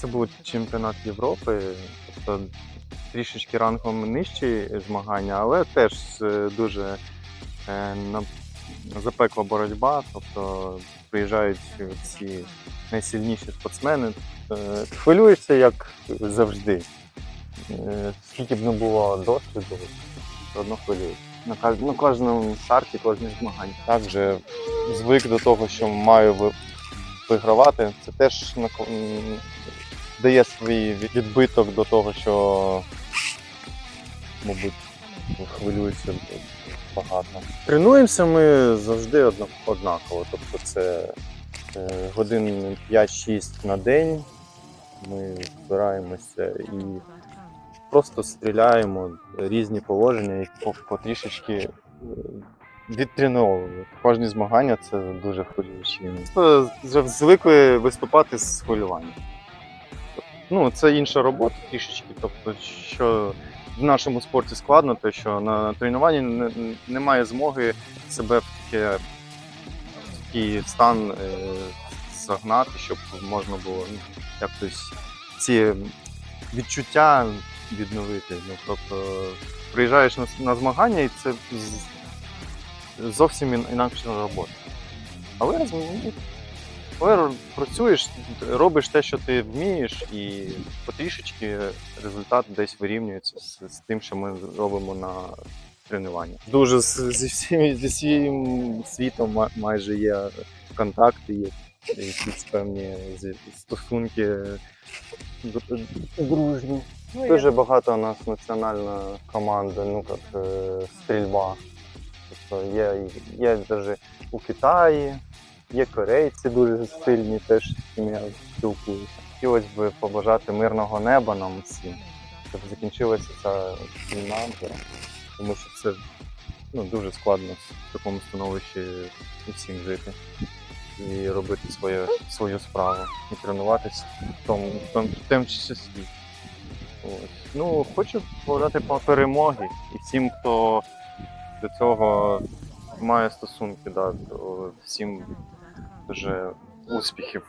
Це був чемпіонат Європи, тобто трішечки рангом нижчі змагання, але теж е, дуже е, запекла боротьба. Тобто приїжджають ці найсильніші спортсмени. Е, Хвилюються, як завжди. Скільки б не було досвіду, все одно хвилюються. На на кожному старті, кожному змаганні. Так звик до того, що маю ви- вигравати. Це теж на дає свій відбиток до того, що, мабуть, хвилюється багато. Тренуємося ми завжди однаково. Тобто це е, годин 5-6 на день. Ми збираємося і просто стріляємо різні положення, і по- потрішечки е. Кожні змагання це дуже хвилюючі. Просто звикли виступати з хвилюванням. Ну, це інша робота трішечки. Тобто, що в нашому спорті складно, те, що на тренуванні немає змоги себе в таке в такий стан е, загнати, щоб можна було ну, якось ці відчуття відновити. Ну, тобто, приїжджаєш на, на змагання і це зовсім ін- інакша робота. Але, ну, але працюєш, робиш те, що ти вмієш, і потрішечки результат десь вирівнюється з, з тим, що ми робимо на тренуванні. Дуже з- зі всім, зі всім світом ма- майже є контакти, є якісь певні зі- стосунки дру- дружні. Дуже багато у нас національна команда, ну як е, стрільба. Тобто є, є навіть у Китаї, є корейці дуже сильні, теж з ким я спілкуюся. Хотілося б побажати мирного неба нам всім, щоб закінчилася ця війна, тому що це ну, дуже складно в такому становищі усім жити і робити своє, свою справу і тренуватися в тому, в тому, в тому числі. Ось. Ну, хочу побажати по перемоги і всім, хто до цього має стосунки, да, всім дуже успіхів.